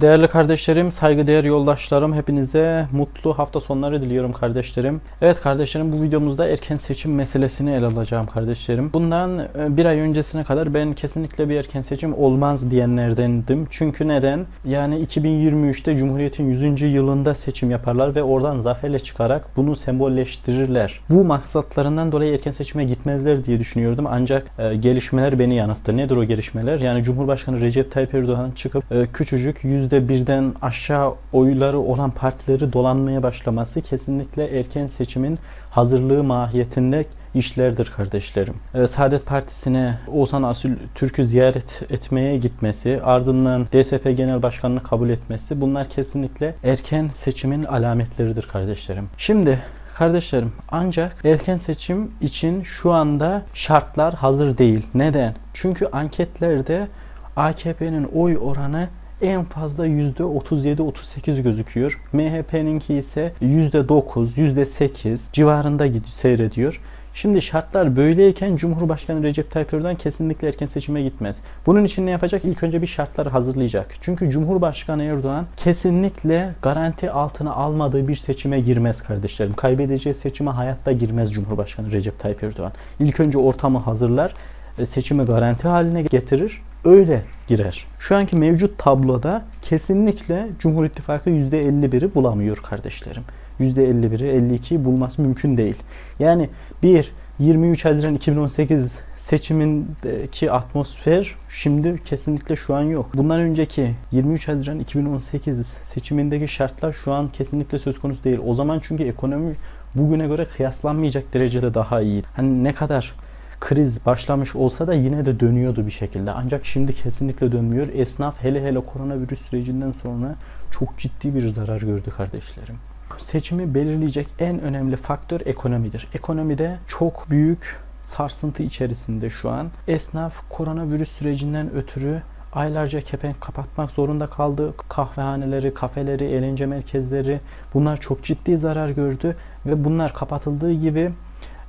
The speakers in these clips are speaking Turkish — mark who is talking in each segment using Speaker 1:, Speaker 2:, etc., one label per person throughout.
Speaker 1: Değerli kardeşlerim, saygıdeğer yoldaşlarım, hepinize mutlu hafta sonları diliyorum kardeşlerim. Evet kardeşlerim bu videomuzda erken seçim meselesini ele alacağım kardeşlerim. Bundan e, bir ay öncesine kadar ben kesinlikle bir erken seçim olmaz diyenlerdendim. Çünkü neden? Yani 2023'te Cumhuriyet'in 100. yılında seçim yaparlar ve oradan zaferle çıkarak bunu sembolleştirirler. Bu maksatlarından dolayı erken seçime gitmezler diye düşünüyordum. Ancak e, gelişmeler beni yanılttı. Nedir o gelişmeler? Yani Cumhurbaşkanı Recep Tayyip Erdoğan çıkıp e, küçücük %1'den aşağı oyları olan partileri dolanmaya başlaması kesinlikle erken seçimin hazırlığı mahiyetinde işlerdir kardeşlerim. Ee, Saadet Partisi'ne Oğuzhan Asil Türk'ü ziyaret etmeye gitmesi, ardından DSP Genel Başkanı'nı kabul etmesi bunlar kesinlikle erken seçimin alametleridir kardeşlerim. Şimdi Kardeşlerim ancak erken seçim için şu anda şartlar hazır değil. Neden? Çünkü anketlerde AKP'nin oy oranı en fazla %37-38 gözüküyor. MHP'ninki ise %9, %8 civarında seyrediyor. Şimdi şartlar böyleyken Cumhurbaşkanı Recep Tayyip Erdoğan kesinlikle erken seçime gitmez. Bunun için ne yapacak? İlk önce bir şartları hazırlayacak. Çünkü Cumhurbaşkanı Erdoğan kesinlikle garanti altına almadığı bir seçime girmez kardeşlerim. Kaybedeceği seçime hayatta girmez Cumhurbaşkanı Recep Tayyip Erdoğan. İlk önce ortamı hazırlar, e, seçimi garanti haline getirir öyle girer. Şu anki mevcut tabloda kesinlikle Cumhur İttifakı %51'i bulamıyor kardeşlerim. %51'i 52'yi bulması mümkün değil. Yani bir 23 Haziran 2018 seçimindeki atmosfer şimdi kesinlikle şu an yok. Bundan önceki 23 Haziran 2018 seçimindeki şartlar şu an kesinlikle söz konusu değil. O zaman çünkü ekonomi bugüne göre kıyaslanmayacak derecede daha iyi. Hani ne kadar kriz başlamış olsa da yine de dönüyordu bir şekilde. Ancak şimdi kesinlikle dönmüyor. Esnaf hele hele koronavirüs sürecinden sonra çok ciddi bir zarar gördü kardeşlerim. Seçimi belirleyecek en önemli faktör ekonomidir. Ekonomide çok büyük sarsıntı içerisinde şu an. Esnaf koronavirüs sürecinden ötürü aylarca kepenk kapatmak zorunda kaldı. Kahvehaneleri, kafeleri, eğlence merkezleri bunlar çok ciddi zarar gördü ve bunlar kapatıldığı gibi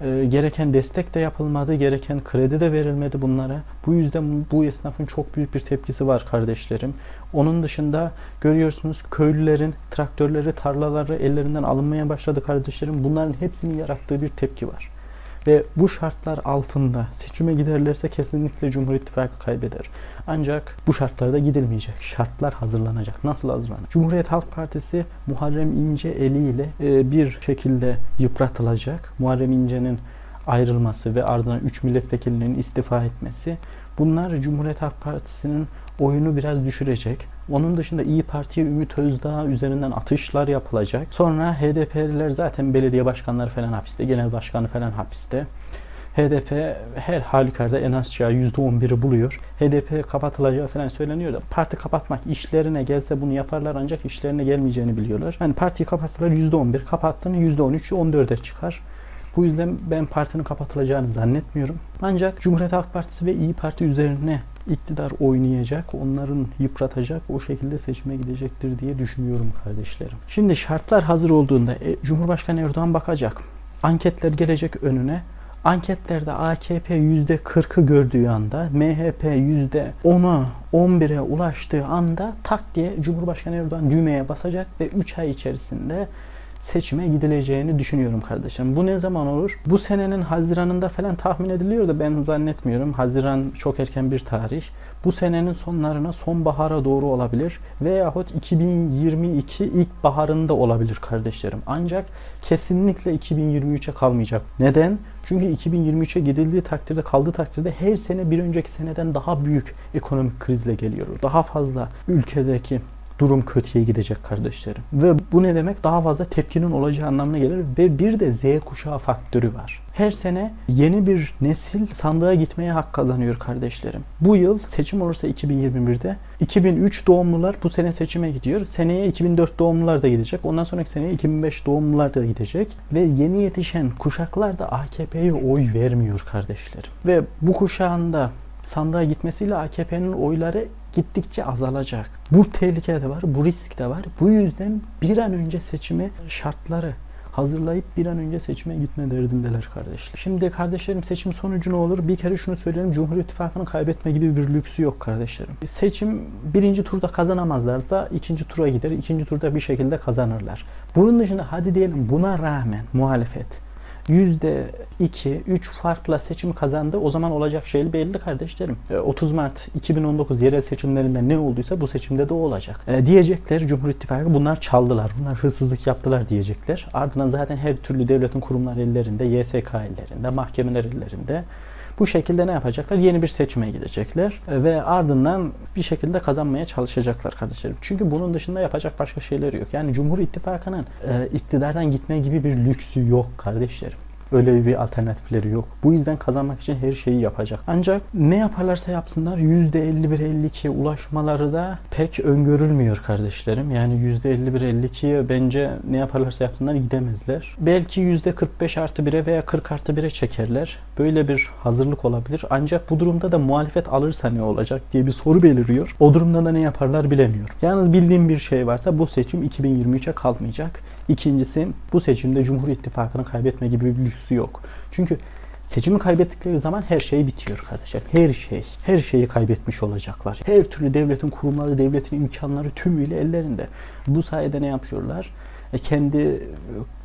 Speaker 1: e, gereken destek de yapılmadı, gereken kredi de verilmedi bunlara. Bu yüzden bu esnafın çok büyük bir tepkisi var kardeşlerim. Onun dışında görüyorsunuz köylülerin traktörleri, tarlaları ellerinden alınmaya başladı kardeşlerim. Bunların hepsinin yarattığı bir tepki var. Ve bu şartlar altında seçime giderlerse kesinlikle Cumhur İttifakı kaybeder. Ancak bu şartlarda gidilmeyecek. Şartlar hazırlanacak. Nasıl hazırlanacak? Cumhuriyet Halk Partisi Muharrem İnce eliyle e, bir şekilde yıpratılacak. Muharrem İnce'nin ayrılması ve ardından 3 milletvekilinin istifa etmesi bunlar Cumhuriyet Halk Partisi'nin oyunu biraz düşürecek. Onun dışında İyi Parti'ye Ümit Özdağ üzerinden atışlar yapılacak. Sonra HDP'liler zaten belediye başkanları falan hapiste, genel başkanı falan hapiste. HDP her halükarda en aşağı %11'i buluyor. HDP kapatılacağı falan söyleniyor da parti kapatmak işlerine gelse bunu yaparlar ancak işlerine gelmeyeceğini biliyorlar. Yani partiyi kapatsalar %11 kapattığını %13, 14'e çıkar. Bu yüzden ben partinin kapatılacağını zannetmiyorum. Ancak Cumhuriyet Halk Partisi ve İyi Parti üzerine iktidar oynayacak, onların yıpratacak, o şekilde seçime gidecektir diye düşünüyorum kardeşlerim. Şimdi şartlar hazır olduğunda e, Cumhurbaşkanı Erdoğan bakacak. Anketler gelecek önüne. Anketlerde AKP %40'ı gördüğü anda, MHP %10'a, 11'e ulaştığı anda tak diye Cumhurbaşkanı Erdoğan düğmeye basacak ve 3 ay içerisinde seçime gidileceğini düşünüyorum kardeşim. Bu ne zaman olur? Bu senenin Haziran'ında falan tahmin ediliyor da ben zannetmiyorum. Haziran çok erken bir tarih. Bu senenin sonlarına sonbahara doğru olabilir veyahut 2022 ilk baharında olabilir kardeşlerim. Ancak kesinlikle 2023'e kalmayacak. Neden? Çünkü 2023'e gidildiği takdirde kaldığı takdirde her sene bir önceki seneden daha büyük ekonomik krizle geliyor. Daha fazla ülkedeki durum kötüye gidecek kardeşlerim. Ve bu ne demek? Daha fazla tepkinin olacağı anlamına gelir ve bir de Z kuşağı faktörü var. Her sene yeni bir nesil sandığa gitmeye hak kazanıyor kardeşlerim. Bu yıl seçim olursa 2021'de 2003 doğumlular bu sene seçime gidiyor. Seneye 2004 doğumlular da gidecek. Ondan sonraki seneye 2005 doğumlular da gidecek. Ve yeni yetişen kuşaklar da AKP'ye oy vermiyor kardeşlerim. Ve bu kuşağında sandığa gitmesiyle AKP'nin oyları gittikçe azalacak. Bu tehlike de var, bu risk de var. Bu yüzden bir an önce seçimi şartları hazırlayıp bir an önce seçime gitme derdindeler kardeşler. Şimdi kardeşlerim seçim sonucu ne olur? Bir kere şunu söyleyelim. Cumhur İttifakı'nın kaybetme gibi bir lüksü yok kardeşlerim. Seçim birinci turda kazanamazlarsa ikinci tura gider. ikinci turda bir şekilde kazanırlar. Bunun dışında hadi diyelim buna rağmen muhalefet %2, 3 farkla seçim kazandı. O zaman olacak şey belli kardeşlerim. 30 E, Mart 2019 yerel seçimlerinde ne olduysa bu seçimde de o olacak. E, diyecekler Cumhur İttifakı bunlar çaldılar, bunlar hırsızlık yaptılar diyecekler. Ardından zaten her türlü devletin kurumları ellerinde, YSK ellerinde, mahkemeler ellerinde. Bu şekilde ne yapacaklar? Yeni bir seçime gidecekler E, ve ardından bir şekilde kazanmaya çalışacaklar kardeşlerim. Çünkü bunun dışında yapacak başka şeyleri yok. Yani Cumhur İttifakı'nın e, iktidardan gitme gibi bir lüksü yok kardeşlerim. Öyle bir alternatifleri yok. Bu yüzden kazanmak için her şeyi yapacak. Ancak ne yaparlarsa yapsınlar %51-52'ye ulaşmaları da pek öngörülmüyor kardeşlerim. Yani %51-52'ye bence ne yaparlarsa yapsınlar gidemezler. Belki %45 artı 1'e veya 40 artı 1'e çekerler. Böyle bir hazırlık olabilir. Ancak bu durumda da muhalefet alırsa ne olacak diye bir soru beliriyor. O durumda da ne yaparlar bilemiyorum. Yalnız bildiğim bir şey varsa bu seçim 2023'e kalmayacak. İkincisi bu seçimde Cumhur İttifakı'nın kaybetme gibi bir lüksü yok. Çünkü seçimi kaybettikleri zaman her şey bitiyor kardeşler. Her şey. Her şeyi kaybetmiş olacaklar. Her türlü devletin kurumları, devletin imkanları tümüyle ellerinde. Bu sayede ne yapıyorlar? E, kendi e,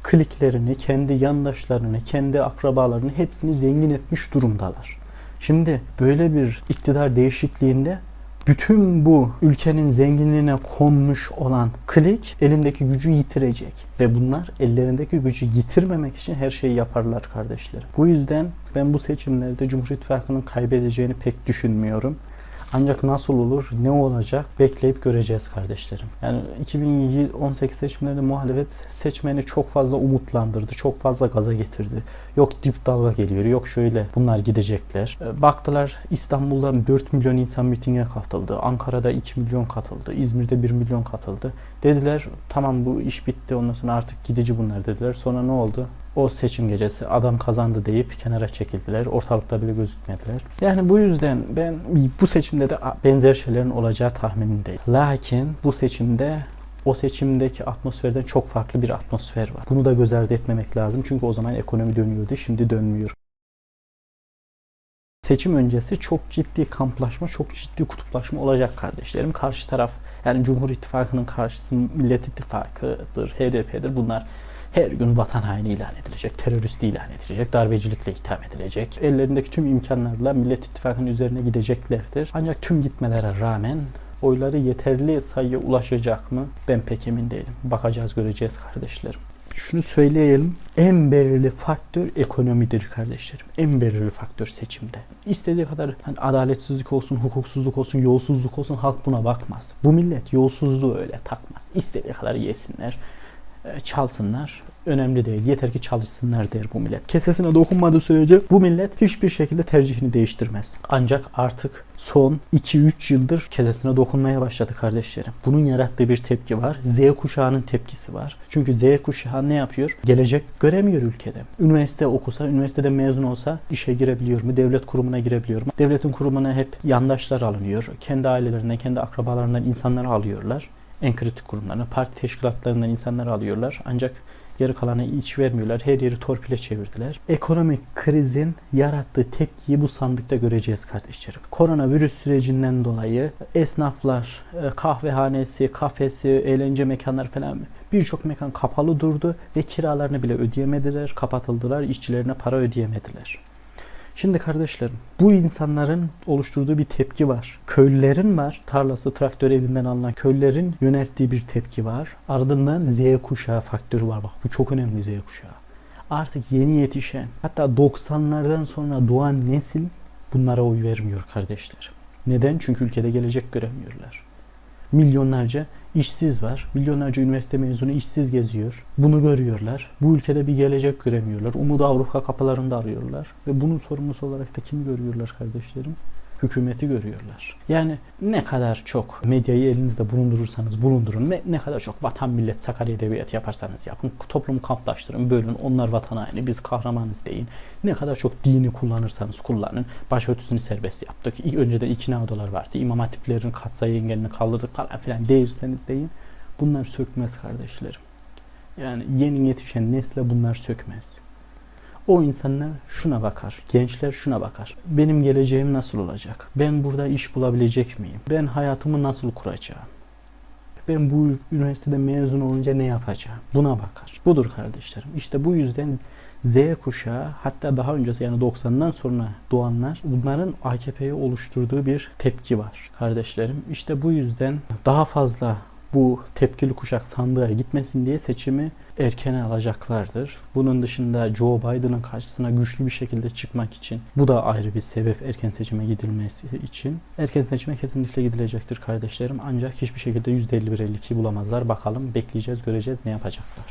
Speaker 1: kliklerini, kendi yandaşlarını, kendi akrabalarını hepsini zengin etmiş durumdalar. Şimdi böyle bir iktidar değişikliğinde bütün bu ülkenin zenginliğine konmuş olan klik elindeki gücü yitirecek. Ve bunlar ellerindeki gücü yitirmemek için her şeyi yaparlar kardeşlerim. Bu yüzden ben bu seçimlerde Cumhur İttifakı'nın kaybedeceğini pek düşünmüyorum. Ancak nasıl olur, ne olacak bekleyip göreceğiz kardeşlerim. Yani 2018 seçimlerinde muhalefet seçmeni çok fazla umutlandırdı, çok fazla gaza getirdi. Yok dip dalga geliyor, yok şöyle bunlar gidecekler. E, Baktılar İstanbul'da 4 milyon insan mitinge katıldı, Ankara'da 2 milyon katıldı, İzmir'de 1 milyon katıldı. Dediler tamam bu iş bitti ondan sonra artık gidici bunlar dediler. Sonra ne oldu? O seçim gecesi adam kazandı deyip kenara çekildiler. Ortalıkta bile gözükmediler. Yani bu yüzden ben bu seçimde de benzer şeylerin olacağı tahminindeyim. Lakin bu seçimde o seçimdeki atmosferden çok farklı bir atmosfer var. Bunu da göz ardı etmemek lazım. Çünkü o zaman ekonomi dönüyordu. Şimdi dönmüyor. Seçim öncesi çok ciddi kamplaşma, çok ciddi kutuplaşma olacak kardeşlerim. Karşı taraf yani Cumhur İttifakı'nın karşısı Millet İttifakı'dır, HDP'dir. Bunlar her gün vatan haini ilan edilecek, terörist ilan edilecek, darbecilikle itham edilecek. Ellerindeki tüm imkanlarla Millet İttifakı'nın üzerine gideceklerdir. Ancak tüm gitmelere rağmen oyları yeterli sayıya ulaşacak mı? Ben pek emin değilim. Bakacağız, göreceğiz kardeşlerim. Şunu söyleyelim. En belirli faktör ekonomidir kardeşlerim. En belirli faktör seçimde. İstediği kadar hani adaletsizlik olsun, hukuksuzluk olsun, yolsuzluk olsun halk buna bakmaz. Bu millet yolsuzluğu öyle takmaz. İstediği kadar yesinler çalsınlar. Önemli değil. Yeter ki çalışsınlar der bu millet. Kesesine dokunmadığı sürece bu millet hiçbir şekilde tercihini değiştirmez. Ancak artık son 2-3 yıldır kesesine dokunmaya başladı kardeşlerim. Bunun yarattığı bir tepki var. Z kuşağının tepkisi var. Çünkü Z kuşağı ne yapıyor? Gelecek göremiyor ülkede. Üniversite okusa, üniversitede mezun olsa işe girebiliyor mu? Devlet kurumuna girebiliyor mu? Devletin kurumuna hep yandaşlar alınıyor. Kendi ailelerinden, kendi akrabalarından insanları alıyorlar en kritik kurumlarına, parti teşkilatlarından insanları alıyorlar. Ancak geri kalanı iç vermiyorlar. Her yeri torpile çevirdiler. Ekonomik krizin yarattığı tepkiyi bu sandıkta göreceğiz kardeşlerim. Koronavirüs sürecinden dolayı esnaflar, e, kahvehanesi, kafesi, eğlence mekanları falan birçok mekan kapalı durdu ve kiralarını bile ödeyemediler, kapatıldılar, işçilerine para ödeyemediler. Şimdi kardeşlerim bu insanların oluşturduğu bir tepki var. Köylülerin var. Tarlası traktör elinden alınan köylülerin yönelttiği bir tepki var. Ardından Z kuşağı faktörü var. Bak bu çok önemli Z kuşağı. Artık yeni yetişen hatta 90'lardan sonra doğan nesil bunlara oy vermiyor kardeşler. Neden? Çünkü ülkede gelecek göremiyorlar. Milyonlarca işsiz var. Milyonlarca üniversite mezunu işsiz geziyor. Bunu görüyorlar. Bu ülkede bir gelecek göremiyorlar. Umudu Avrupa kapılarında arıyorlar. Ve bunun sorumlusu olarak da kimi görüyorlar kardeşlerim? Hükümeti görüyorlar. Yani ne kadar çok medyayı elinizde bulundurursanız bulundurun, ne, ne kadar çok vatan millet Sakarya edebiyatı yaparsanız yapın, toplumu kamplaştırın, bölün, onlar vatan haini, biz kahramanız deyin. Ne kadar çok dini kullanırsanız kullanın. Başörtüsünü serbest yaptık. İlk önceden ikna odalar vardı. İmam hatiplerin katsayı engelini kaldırdık falan filan deyirseniz deyin. Bunlar sökmez kardeşlerim. Yani yeni yetişen nesle bunlar sökmez. O insanlar şuna bakar. Gençler şuna bakar. Benim geleceğim nasıl olacak? Ben burada iş bulabilecek miyim? Ben hayatımı nasıl kuracağım? Ben bu üniversitede mezun olunca ne yapacağım? Buna bakar. Budur kardeşlerim. İşte bu yüzden Z kuşağı hatta daha öncesi yani 90'dan sonra doğanlar bunların AKP'ye oluşturduğu bir tepki var kardeşlerim. İşte bu yüzden daha fazla bu tepkili kuşak sandığa gitmesin diye seçimi erkene alacaklardır. Bunun dışında Joe Biden'ın karşısına güçlü bir şekilde çıkmak için bu da ayrı bir sebep erken seçime gidilmesi için. Erken seçime kesinlikle gidilecektir kardeşlerim. Ancak hiçbir şekilde %51-52 bulamazlar. Bakalım bekleyeceğiz göreceğiz ne yapacaklar.